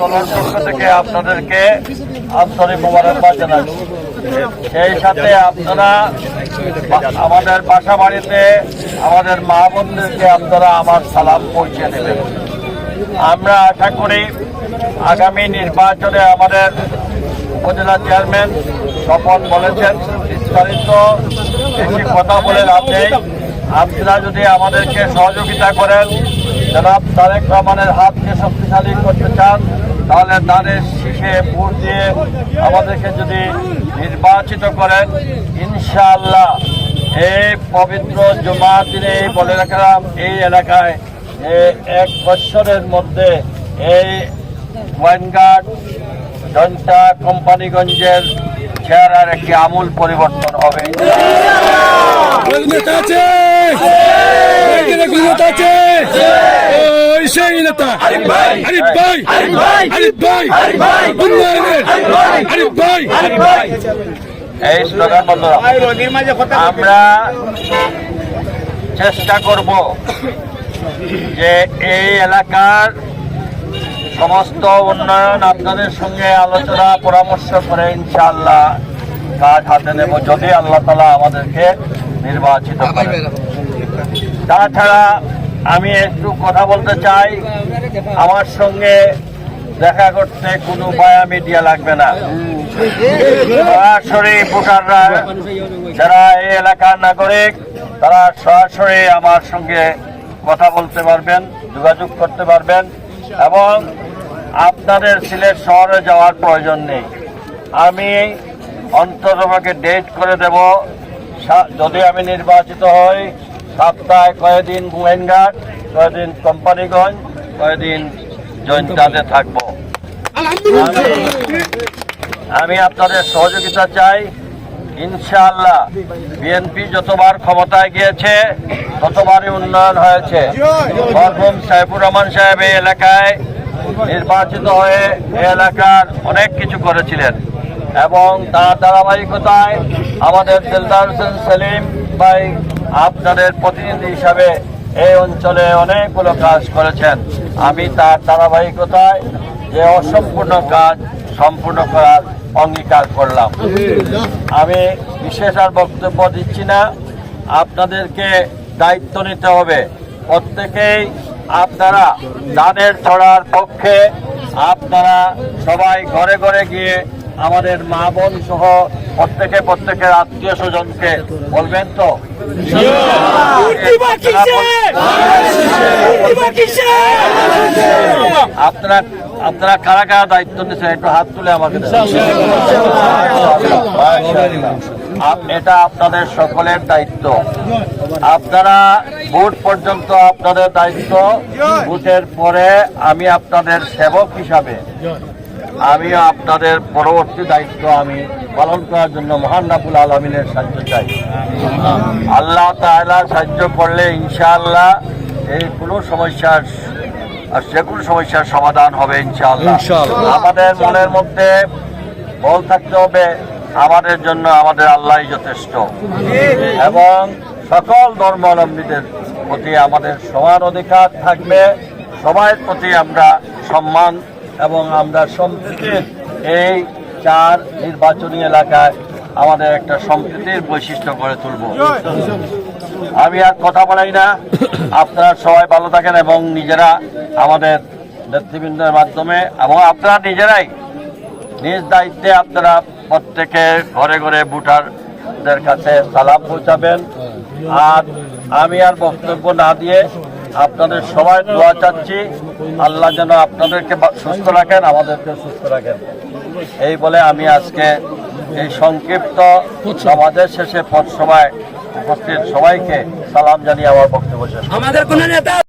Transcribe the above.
দলের পক্ষ থেকে আপনাদেরকে আন্তরিক মোবারকবাদ জানাচ্ছি সেই সাথে আপনারা আমাদের বাসা বাড়িতে আমাদের মা বোনদেরকে আপনারা আমার সালাম পৌঁছে দেবেন। আমরা আশা করি আগামী নির্বাচনে আমাদের উপজেলা চেয়ারম্যান স্বপন বলেছেন, বিস্তারিত কথা বলে লাভ নেই। আপনারা যদি আমাদেরকে সহযোগিতা করেন জনাব তারেক রহমানের হাতকে শক্তিশালী করতে চান, তাহলে তাদের শীষে ভোট দিয়ে আমাদেরকে যদি নির্বাচিত করেন, ইনশাআল্লাহ এই পবিত্র জুমার দিনে বলে রাখলাম, এই এলাকায় এক বছরের মধ্যে এই ওয়াইনগার্ড জনতা কোম্পানিগঞ্জের চেহারার একটি আমূল পরিবর্তন হবে। নেতা আছে এখানে কোন নেতা আছে। ওই সেই নেতা। আরিফ ভাই। আরিফ ভাই। আরিফ ভাই। উন্নয়নের। আরিফ ভাই। এই স্লোগান বন্ধুরা আমরা চেষ্টা করব যে এই এলাকার সমস্ত উন্নয়ন আপনাদের সঙ্গে আলোচনা পরামর্শ করে ইনশাআল্লাহ কাজ হাতে নেব। যদি আল্লাহ তালা আমাদেরকে নির্বাচিত করেন তাছাড়া আমি একটু কথা বলতে চাই। আমার সঙ্গে দেখা করতে কোনো বায়া মিডিয়া লাগবে না। সরাসরি ভোটাররা যারা এই এলাকার নাগরিক তারা সরাসরি আমার সঙ্গে কথা বলতে পারবেন যোগাযোগ করতে পারবেন এবং আপনাদের সিলেট শহরে যাওয়ার প্রয়োজন নেই। আমি অন্তরভাগে ডেট করে দেব। যদি আমি নির্বাচিত হই সপ্তাহে কয়েকদিন গোয়েনঘাট কয়েকদিন কোম্পানিগঞ্জ কয়েকদিন জৈন্তাতে থাকব। আমি আপনাদের সহযোগিতা চাই। ইনশাআল্লাহ বিএনপি যতবার ক্ষমতায় গিয়েছে ততবারই উন্নয়ন হয়েছে। মরহুম সাইফুর রহমান সাহেব এই এলাকায় নির্বাচিত হয়ে এই এলাকার অনেক কিছু করেছিলেন। এবং তার ধারাবাহিকতায় আমাদের দিলদার হোসেন সেলিম ভাই আপনাদের প্রতিনিধি হিসাবে এই অঞ্চলে অনেকগুলো কাজ করেছেন। আমি তার ধারাবাহিকতায় যে অসম্পূর্ণ কাজ সম্পূর্ণ করার অঙ্গীকার করলাম। আমি বিশেষ আর বক্তব্য দিচ্ছি না। আপনাদেরকে দায়িত্ব নিতে হবে। প্রত্যেকেই আপনারা দানের ছড়ার পক্ষে আপনারা সবাই ঘরে ঘরে গিয়ে আমাদের মা বোন সহ প্রত্যেকে প্রত্যেকের আত্মীয় স্বজনকে বলবেন তো? আপনারা আপনারা কারা কারা দায়িত্ব নিচ্ছেন একটু হাত তুলে আমাকে এটা আপনাদের সকলের দায়িত্ব। আপনারা ভোট পর্যন্ত আপনাদের দায়িত্ব। ভোটের পরে আমি আপনাদের সেবক হিসাবে আমিও আপনাদের পরবর্তী দায়িত্ব আমি পালন করার জন্য মহান রাবুল আলমিনের সাহায্য চাই। আল্লাহ তাআলা সাহায্য করলে ইনশাআল্লাহ এই কোনো সমস্যার আর যে কোনো সমস্যার সমাধান হবে ইনশাআল্লাহ। আমাদের মনের মধ্যে বল থাকতে হবে আমাদের জন্য আমাদের আল্লাহ যথেষ্ট। এবং সকল ধর্মাবলম্বীদের প্রতি আমাদের সমান অধিকার থাকবে সবার প্রতি আমরা সম্মান এবং আমরা সম্প্রীতির এই চার নির্বাচনী এলাকায় আমাদের একটা সম্প্রীতির বৈশিষ্ট্য গড়ে তুলব। আমি আর কথা বলাই না। আপনারা সবাই ভালো থাকেন এবং নিজেরা আমাদের নেতৃবৃন্দের মাধ্যমে এবং আপনারা নিজেরাই নিজ দায়িত্বে আপনারা প্রত্যেকে ঘরে ঘরে ভোটারদের কাছে সালাম পৌঁছাবেন। আর আমি আর বক্তব্য না দিয়ে আপনাদের সবাই দোয়া চাচ্ছি। আল্লাহ যেন আপনাদেরকে সুস্থ রাখেন আমাদেরকে সুস্থ রাখেন। এই বলে আমি আজকে এই সংক্ষিপ্ত সমাজের শেষে পথ সভায় উপস্থিত সবাইকে সালাম জানিয়ে আমার বক্তব্য শেষ আমাদের কোন নেতা